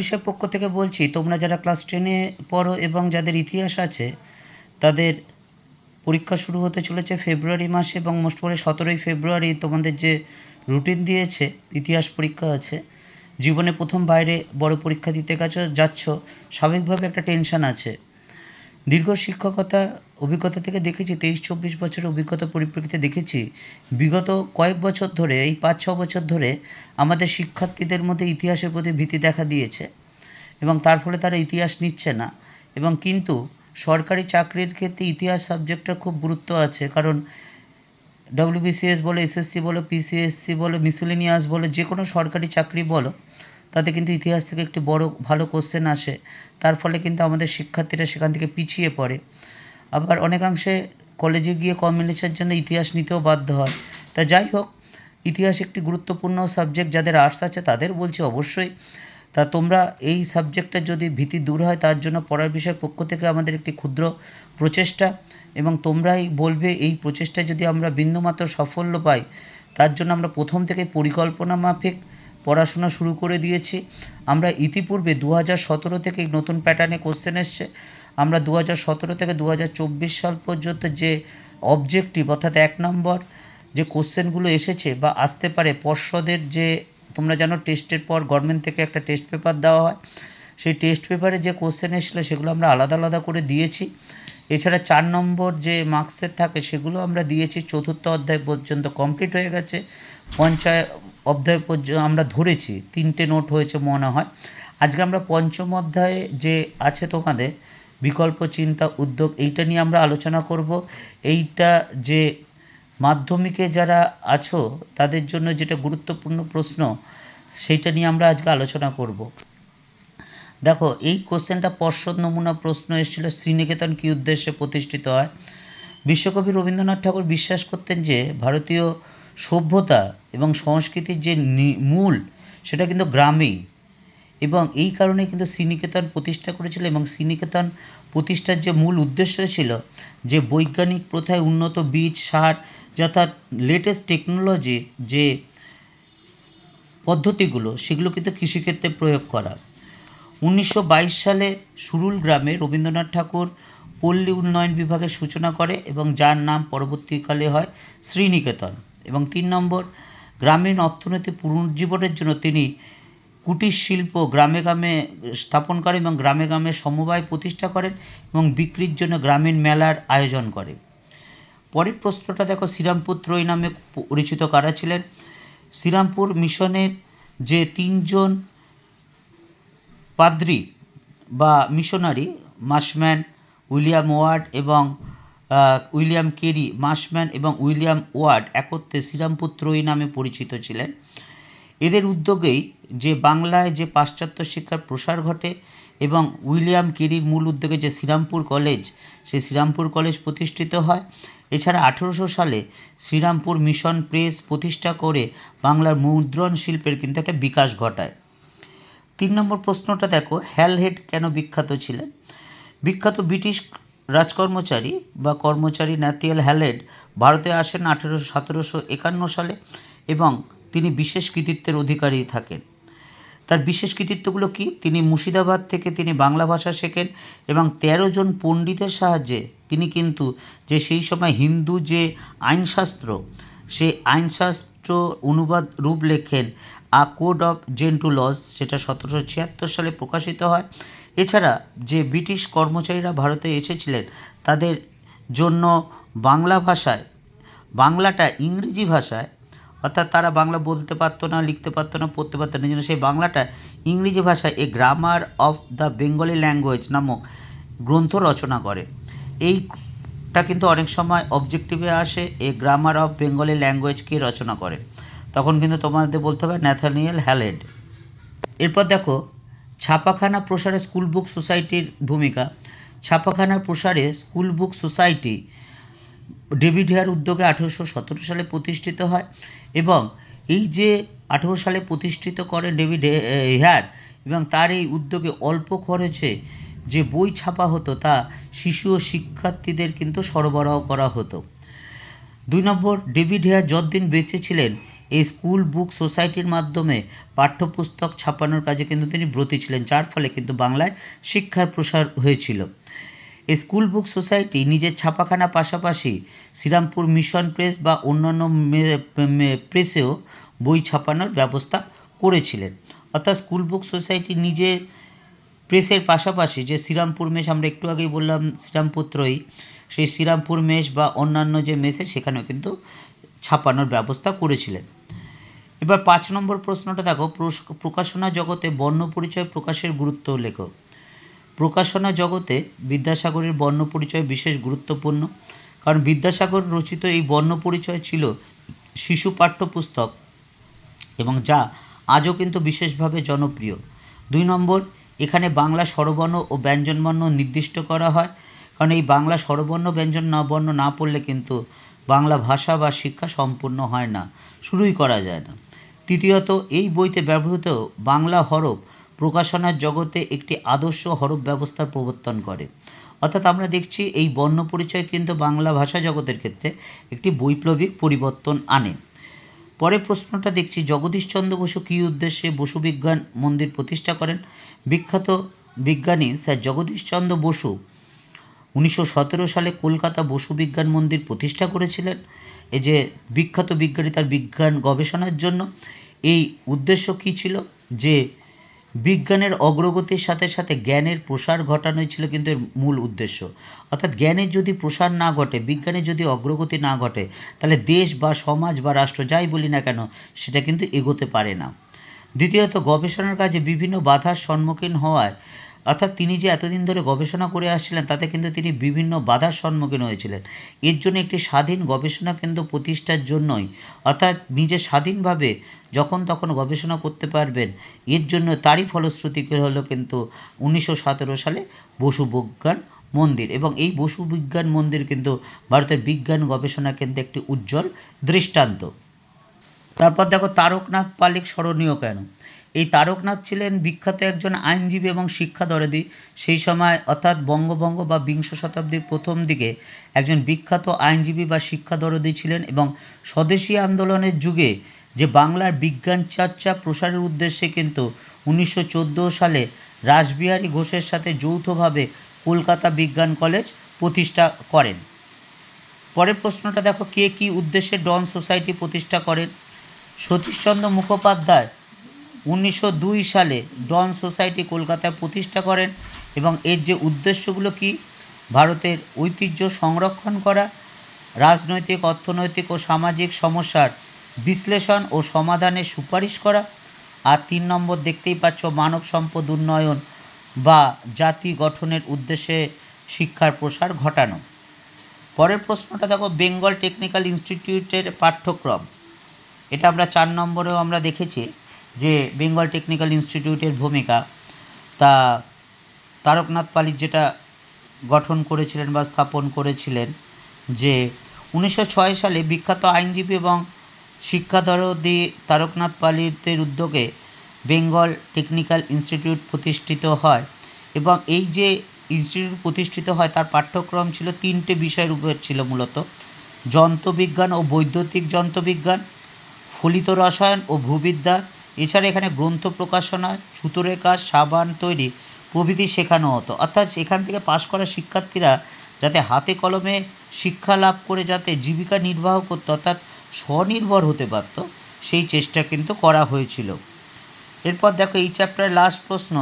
বিষয় পক্ষ থেকে বলছি, তোমরা যারা ক্লাস টেনে পড়ো এবং যাদের ইতিহাস আছে, তাদের পরীক্ষা শুরু হতে চলেছে ফেব্রুয়ারি মাসে এবং মোস্ট করে সতেরোই ফেব্রুয়ারি তোমাদের যে রুটিন দিয়েছে, ইতিহাস পরীক্ষা আছে, জীবনে প্রথম বাইরে বড় পরীক্ষা দিতে গেছো, যাচ্ছ, স্বাভাবিকভাবে একটা টেনশান আছে। দীর্ঘ শিক্ষকতা অভিজ্ঞতা থেকে দেখেছি, তেইশ, চব্বিশ বছরের অভিজ্ঞতা পরিপ্রেক্ষিতে দেখেছি। বিগত কয়েক বছর ধরে, এই পাঁচ, ছ বছর ধরে আমাদের শিক্ষার্থীদের মধ্যে ইতিহাসের প্রতি ভীতি দেখা দিয়েছে এবং তার ফলে তারা ইতিহাস নিচ্ছে না। এবং কিন্তু সরকারি চাকরির ক্ষেত্রে ইতিহাস সাবজেক্টটা খুব গুরুত্ব আছে, কারণ ডব্লিউবিসিএস বলো এসএসসি বলো পিসিএসসি বলো মিসেলেনিয়াস বলো যে কোনো সরকারি চাকরি বলো তাতে কিন্তু ইতিহাস থেকে একটি বড়, ভালো কোশ্চেন আসে। তার ফলে কিন্তু আমাদের শিক্ষার্থীরা সেখান থেকে পিছিয়ে পড়ে। আবার অনেকাংশে কলেজে গিয়ে কম্বিনেশনের জন্য ইতিহাস নিতেও বাধ্য হয়। তা যাই হোক, ইতিহাস একটি গুরুত্বপূর্ণ সাবজেক্ট যাদের আর্টস আছে তাদের বলছি অবশ্যই। তা তোমরা এই সাবজেক্টের যদি ভীতি দূর হয়, তার জন্য পড়ার বিষয় পক্ষ থেকে আমাদের একটি ক্ষুদ্র প্রচেষ্টা। এবং তোমরাই বলবে, এই প্রচেষ্টায় যদি আমরা বিন্দুমাত্র সাফল্য পাই, তার জন্য আমরা প্রথম থেকে পরিকল্পনা মাফিক পড়াশোনা শুরু করে দিয়েছি। আমরা ইতিপূর্বে দু হাজার সতেরো থেকে নতুন প্যাটার্নে কোশ্চেন এসছে। আমরা দু হাজার সতেরো থেকে দু হাজার চব্বিশ সাল পর্যন্ত যে অবজেক্টিভ অর্থাৎ এক নম্বর যে কোশ্চেনগুলো এসেছে বা আসতে পারে পর্ষদের যে তোমরা জানো টেস্টের পর গভর্নমেন্ট থেকে একটা টেস্ট পেপার দেওয়া হয়। সেই টেস্ট পেপারে যে কোশ্চেন এসেছিল সেগুলো আমরা আলাদা আলাদা করে দিয়েছি। এছাড়া চার নম্বর যে মার্কসের থাকে সেগুলো আমরা দিয়েছি। চতুর্থ অধ্যায় পর্যন্ত কমপ্লিট হয়ে গেছে। পঞ্চয় অধ্যায় পর্যন্ত আমরা ধরেছি, তিনটে নোট হয়েছে মনে হয়। আজকে আমরা পঞ্চম অধ্যায়ে যে আছে তোমাদের, বিকল্প চিন্তা, উদ্যোগ, এইটা নিয়ে আমরা আলোচনা করব। এইটা যে মাধ্যমিকে যারা আছো, তাদের জন্য যেটা গুরুত্বপূর্ণ প্রশ্ন, সেইটা নিয়ে আমরা আজকে আলোচনা করব। দেখো, এই কোশ্চেনটা পর্ষদ নমুনা প্রশ্ন এসেছিল, শ্রীনিকেতন কী উদ্দেশ্যে প্রতিষ্ঠিত হয়? বিশ্বকবি রবীন্দ্রনাথ ঠাকুর বিশ্বাস করতেন যে, ভারতীয় সভ্যতা এবং সংস্কৃতির যে মূল, সেটা কিন্তু গ্রামেই। এবং এই কারণে কিন্তু শ্রীনিকেতন প্রতিষ্ঠা করেছিল এবং শ্রীনিকেতন প্রতিষ্ঠার যে মূল উদ্দেশ্য ছিল যে বৈজ্ঞানিক প্রথায় উন্নত বীজ, সার যথা লেটেস্ট টেকনোলজি যে পদ্ধতিগুলো, সেগুলো কিন্তু কৃষিক্ষেত্রে প্রয়োগ করা। উনিশশো বাইশ সালে সুরুল গ্রামে রবীন্দ্রনাথ ঠাকুর পল্লী উন্নয়ন বিভাগের সূচনা করে এবং যার নাম পরবর্তীকালে হয় শ্রীনিকেতন। এবং তিন নম্বর, গ্রামীণ অর্থনীতি পুনরুজ্জীবনের জন্য তিনি কুটির শিল্প গ্রামে গ্রামে স্থাপন করেন এবং গ্রামে গ্রামে সমবায় প্রতিষ্ঠা করেন এবং বিক্রির জন্য গ্রামীণ মেলার আয়োজন করে পরের প্রশ্নটা দেখো, শ্রীরামপুর ত্রয়ী নামে পরিচিত কারা ছিলেন? শ্রীরামপুর মিশনের যে তিনজন পাদ্রি বা মিশনারি, মাসম্যান উইলিয়াম ওয়ার্ড এবং উইলিয়াম কেরি মাসম্যান এবং উইলিয়াম ওয়ার্ড একত্রে শ্রীরামপুর ত্রয়ী নামে পরিচিত ছিলেন। এদের উদ্যোগেই যে বাংলায় যে পাশ্চাত্য শিক্ষার প্রসার ঘটে এবং উইলিয়াম কেরির মূল উদ্যোগে যে শ্রীরামপুর কলেজ, সেই শ্রীরামপুর কলেজ প্রতিষ্ঠিত হয়। এছাড়া আঠেরোশো সালে শ্রীরামপুর মিশন প্রেস প্রতিষ্ঠা করে বাংলার মুদ্রণ শিল্পের কিন্তু একটা বিকাশ ঘটায়। তিন নম্বর প্রশ্নটা দেখো, হ্যালহেড কেন বিখ্যাত ছিলেন? বিখ্যাত ব্রিটিশ রাজকর্মচারী বা কর্মচারী ন্যাথিয়াল হ্যালেড ভারতে আসেন আঠেরোশো সতেরোশো একান্ন সালে এবং তিনি বিশেষ কৃতিত্বের অধিকারী থাকেন। তার বিশেষ কৃতিত্বগুলো কি? তিনি মুর্শিদাবাদ থেকে তিনি বাংলা ভাষা শেখেন এবং তেরো জন পণ্ডিতের সাহায্যে তিনি কিন্তু যে সেই সময় হিন্দু যে আইনশাস্ত্র, সেই আইনশাস্ত্র অনুবাদ রূপ লেখেন a code of Gentoo laws সেটা সতেরোশো ছিয়াত্তর সালে প্রকাশিত হয়। এছাড়া যে ব্রিটিশ কর্মচারীরা ভারতে এসেছিলেন, তাদের জন্য বাংলা ভাষায়, বাংলাটা ইংরেজি ভাষায়, অর্থাৎ তারা বাংলা বলতে পারতো না, লিখতে পারতো না, পড়তে পারতো না জন্য সেই বাংলাটা ইংরেজি ভাষায় a grammar of the Bengali language নামক গ্রন্থ রচনা করে। এইটা কিন্তু অনেক সময় অবজেক্টিভে আসে, এ গ্রামার অফ বেঙ্গলি ল্যাঙ্গুয়েজকে রচনা করে। তখন কিন্তু তোমাদের বলতে হবে ন্যাথানিয়েল হ্যালেড এরপর দেখো ছাপাখানা প্রসারে স্কুল বুক সোসাইটির ভূমিকা। ছাপাখানার প্রসারে school book society David Hare উদ্যোগে আঠেরোশো সতেরো সালে প্রতিষ্ঠিত হয় এবং এই যে আঠেরো সালে প্রতিষ্ঠিত করে ডেভিড হেয়ার এবং তার এই উদ্যোগে অল্প খরচে যে বই ছাপা হতো তা শিশু ও শিক্ষার্থীদের কিন্তু সরবরাহ করা হতো। দুই নম্বর, ডেভিড হেয়ার যতদিন বেঁচে ছিলেন এই স্কুল বুক সোসাইটির মাধ্যমে পাঠ্যপুস্তক ছাপানোর কাজে কিন্তু তিনি ব্রতী ছিলেন, যার ফলে কিন্তু বাংলায় শিক্ষার প্রসার হয়েছিল। এই স্কুল বুক সোসাইটি নিজের ছাপাখানা পাশাপাশি শ্রীরামপুর মিশন প্রেস বা অন্যান্য প্রেসেও বই ছাপানোর ব্যবস্থা করেছিলেন। অর্থাৎ স্কুল বুক সোসাইটি নিজের প্রেসের পাশাপাশি যে শ্রীরামপুর মেশ আমরা একটু আগেই বললাম শ্রীরামপুর ত্রয়ী, সেই শ্রীরামপুর মেশ বা অন্যান্য যে মেসে সেখানেও কিন্তু ছাপানোর ব্যবস্থা করেছিলেন। এবার পাঁচ নম্বর প্রশ্নটা দেখো প্রকাশনা জগতে বর্ণ পরিচয় প্রকাশের গুরুত্ব লেখো। প্রকাশনা জগতে বিদ্যাসাগরের বর্ণ পরিচয় বিশেষ গুরুত্বপূর্ণ, কারণ বিদ্যাসাগর রচিত এই বর্ণ পরিচয় ছিল শিশু পাঠ্যপুস্তক এবং যা আজও কিন্তু বিশেষভাবে জনপ্রিয়। দুই নম্বর, এখানে বাংলা স্বরবর্ণ ও ব্যঞ্জনবর্ণ নির্দিষ্ট করা হয়, কারণ এই বাংলা স্বরবর্ণ, ব্যঞ্জন না বর্ণ না পড়লে কিন্তু বাংলা ভাষা বা শিক্ষা সম্পূর্ণ হয় না, শুরুই করা যায় না। তৃতীয়ত, এই বইতে ব্যবহৃত বাংলা হরফ প্রকাশনার জগতে একটি আদর্শ হরফ ব্যবস্থার প্রবর্তন করে। অর্থাৎ আমরা দেখছি এই বর্ণ পরিচয় কিন্তু বাংলা ভাষা জগতের ক্ষেত্রে একটি বৈপ্লবিক পরিবর্তন আনে। পরের প্রশ্নটা দেখছি জগদীশচন্দ্র বসু কী উদ্দেশ্যে বসু বিজ্ঞান মন্দির প্রতিষ্ঠা করেন? বিখ্যাত বিজ্ঞানী স্যার জগদীশচন্দ্র বসু উনিশশো সতেরো সালে কলকাতা বসু বিজ্ঞান মন্দির প্রতিষ্ঠা করেছিলেন। এই যে বিখ্যাত বিজ্ঞানী তার বিজ্ঞান গবেষণার জন্য এই উদ্দেশ্য কী ছিল? যে বিজ্ঞানের অগ্রগতির সাথে সাথে জ্ঞানের প্রসার ঘটানোই ছিল কিন্তু এর মূল উদ্দেশ্য। অর্থাৎ জ্ঞানের যদি প্রসার না ঘটে বিজ্ঞানের যদি অগ্রগতি না ঘটে, তাহলে দেশ বা সমাজ বা রাষ্ট্র যাই বলি না কেন, সেটা কিন্তু এগোতে পারে না। দ্বিতীয়ত, গবেষণার কাজে বিভিন্ন বাধার সম্মুখীন হওয়ায় অর্থাৎ তিনি যে এতদিন ধরে গবেষণা করে আসছিলেন, তাতে কিন্তু তিনি বিভিন্ন বাধার সম্মুখীন হয়েছিলেন। এর জন্য একটি স্বাধীন গবেষণা কেন্দ্র প্রতিষ্ঠার জন্যই, অর্থাৎ নিজে স্বাধীনভাবে যখন তখন গবেষণা করতে পারবেন, এর জন্য তারই ফলশ্রুতি হলো কিন্তু উনিশশো সতেরো সালে বসু বিজ্ঞান মন্দির। এবং এই বসু বিজ্ঞান মন্দির কিন্তু ভারতের বিজ্ঞান গবেষণা কেন্দ্রে একটি উজ্জ্বল দৃষ্টান্ত। তারপর দেখো তারকনাথ পালিক স্মরণীয় কেন? এই তারকনাথ ছিলেন বিখ্যাত একজন আইনজীবী এবং শিক্ষা দরদি। সেই সময় অর্থাৎ বঙ্গভঙ্গ বা বিংশ শতাব্দীর প্রথম দিকে একজন বিখ্যাত আইনজীবী বা শিক্ষা দরদি ছিলেন এবং স্বদেশী আন্দোলনের যুগে যে বাংলার বিজ্ঞান চর্চা প্রসারের উদ্দেশ্যে কিন্তু উনিশশো চোদ্দ সালে রাসবিহারী ঘোষের সাথে যৌথভাবে কলকাতা বিজ্ঞান কলেজ প্রতিষ্ঠা করেন। পরের প্রশ্নটা দেখো, কে কী উদ্দেশ্যে ডন সোসাইটি প্রতিষ্ঠা করেন? সতীশচন্দ্র মুখোপাধ্যায় উনিশশো দুই সালে ডন সোসাইটি কলকাতায় প্রতিষ্ঠা করেন এবং এর যে উদ্দেশ্যগুলো কি? ভারতের ঐতিহ্য সংরক্ষণ করা, রাজনৈতিক, অর্থনৈতিক ও সামাজিক সমস্যার বিশ্লেষণ ও সমাধানের সুপারিশ করা আর তিন নম্বর দেখতেই পাচ্ছ মানব সম্পদ উন্নয়ন বা জাতি গঠনের উদ্দেশ্যে শিক্ষার প্রসার ঘটানো। পরের প্রশ্নটা দেখো, বেঙ্গল টেকনিক্যাল ইনস্টিটিউটের পাঠ্যক্রম। এটা আমরা চার নম্বরেও আমরা দেখেছি। যে বেঙ্গল টেকনিক্যাল ইনস্টিটিউটের ভূমিকা, তা তারকনাথ পালিত যেটা গঠন করেছিলেন বা স্থাপন করেছিলেন, যে উনিশশো ছয় সালে বিখ্যাত আইনজীবী এবং শিক্ষাদরদি তারকনাথ পালিতের উদ্যোগে বেঙ্গল টেকনিক্যাল ইনস্টিটিউট প্রতিষ্ঠিত হয় এবং এই যে ইনস্টিটিউট প্রতিষ্ঠিত হয়, তার পাঠ্যক্রম ছিল তিনটে বিষয়ের উপর ছিল মূলত। যন্ত্রবিজ্ঞান ও বৈদ্যুতিক যন্ত্রবিজ্ঞান, ফলিত রসায়ন ও ভূবিদ্যা এছাড়া এখানে গ্রন্থ প্রকাশনা ছুতোরের কাজ, সাবান তৈরি প্রভৃতি শেখানো হতো। অর্থাৎ এখান থেকে পাশ করা শিক্ষার্থীরা যাতে হাতে কলমে শিক্ষা লাভ করে যাতে জীবিকা নির্বাহ করতো, অর্থাৎ স্বনির্ভর হতে পারত, সেই চেষ্টা কিন্তু করা হয়েছিল। এরপর দেখো এই চ্যাপ্টারের লাস্ট প্রশ্ন।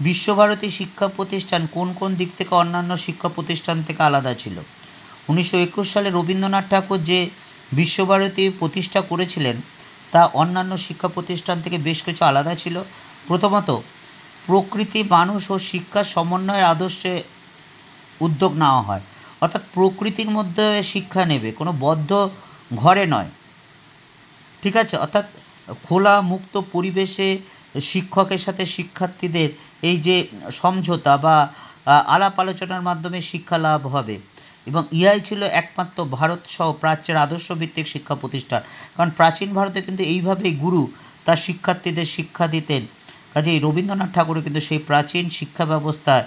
বিশ্বভারতী শিক্ষা প্রতিষ্ঠান কোন কোন দিক থেকে অন্যান্য শিক্ষা প্রতিষ্ঠান থেকে আলাদা ছিল? উনিশশো একুশ সালে রবীন্দ্রনাথ ঠাকুর যে বিশ্বভারতী প্রতিষ্ঠা করেছিলেন তা অন্যান্য শিক্ষা প্রতিষ্ঠান থেকে বেশ কিছু আলাদা ছিল। প্রথমত, প্রকৃতি, মানুষ ও শিক্ষার সমন্বয়ের আদর্শে উদ্যোগ নেওয়া হয়। অর্থাৎ প্রকৃতির মধ্যে শিক্ষা নেবে, কোনো বদ্ধ ঘরে নয়। ঠিক আছে? অর্থাৎ খোলা, মুক্ত পরিবেশে শিক্ষকের সাথে শিক্ষার্থীদের এই যে সমঝোতা বা আলাপ আলোচনার মাধ্যমে শিক্ষা লাভ হবে। এবং ইহাই ছিল একমাত্র ভারত সহ প্রাচ্যের আদর্শভিত্তিক শিক্ষা প্রতিষ্ঠান। কারণ প্রাচীন ভারতে কিন্তু এইভাবেই গুরু তার শিক্ষার্থীদের শিক্ষা দিতেন। কাজেই রবীন্দ্রনাথ ঠাকুরও কিন্তু সেই প্রাচীন শিক্ষা ব্যবস্থায়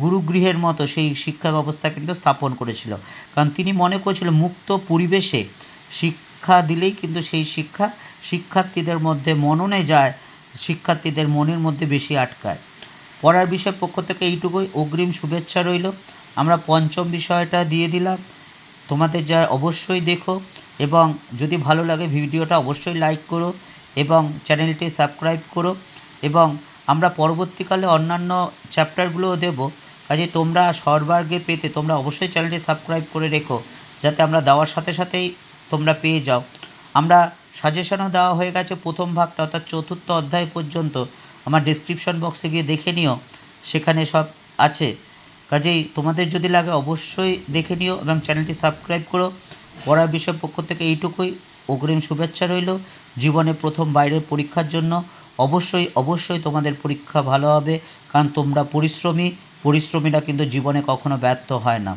গুরুগৃহের মতো সেই শিক্ষা ব্যবস্থা কিন্তু স্থাপন করেছিল। কারণ তিনি মনে করেছিল মুক্ত পরিবেশে শিক্ষা দিলেই কিন্তু সেই শিক্ষা শিক্ষার্থীদের মধ্যে মননে যায়, শিক্ষার্থীদের মনের মধ্যে বেশি আটকায়। পড়ার বিষয় পক্ষ থেকে এইটুকুই। অগ্রিম শুভেচ্ছা রইল। আমরা পঞ্চম বিষয়টা দিয়ে দিলাম। তোমাদের যা অবশ্যই দেখো এবং যদি ভালো লাগে ভিডিওটা অবশ্যই লাইক করো এবং চ্যানেলটি সাবস্ক্রাইব করো এবং আমরা পরবর্তীকালে অন্যান্য চ্যাপ্টারগুলোও দেবো। কাজে তোমরা সর্বার্গে পেতে তোমরা অবশ্যই চ্যানেলটি সাবস্ক্রাইব করে রেখো যাতে আমরা দেওয়ার সাথে সাথেই তোমরা পেয়ে যাও। আমরা সাজেশনও দেওয়া হয়ে গেছে প্রথম ভাগটা অর্থাৎ চতুর্থ অধ্যায় পর্যন্ত। আমার ডিসক্রিপশন বক্সে গিয়ে দেখে নিও। সেখানে সব আছে। কাজেই তোমাদের যদি লাগে অবশ্যই দেখে নিও এবং চ্যানেলটি সাবস্ক্রাইব করো। পড়ার বিষয় পক্ষ থেকে এইটুকুই। অগ্রিম শুভেচ্ছা রইল। জীবনে প্রথম বাইরের পরীক্ষার জন্য। অবশ্যই অবশ্যই তোমাদের পরীক্ষা ভালো হবে। কারণ তোমরা পরিশ্রমী। পরিশ্রমীরা কিন্তু জীবনে কখনো ব্যর্থ হয় না।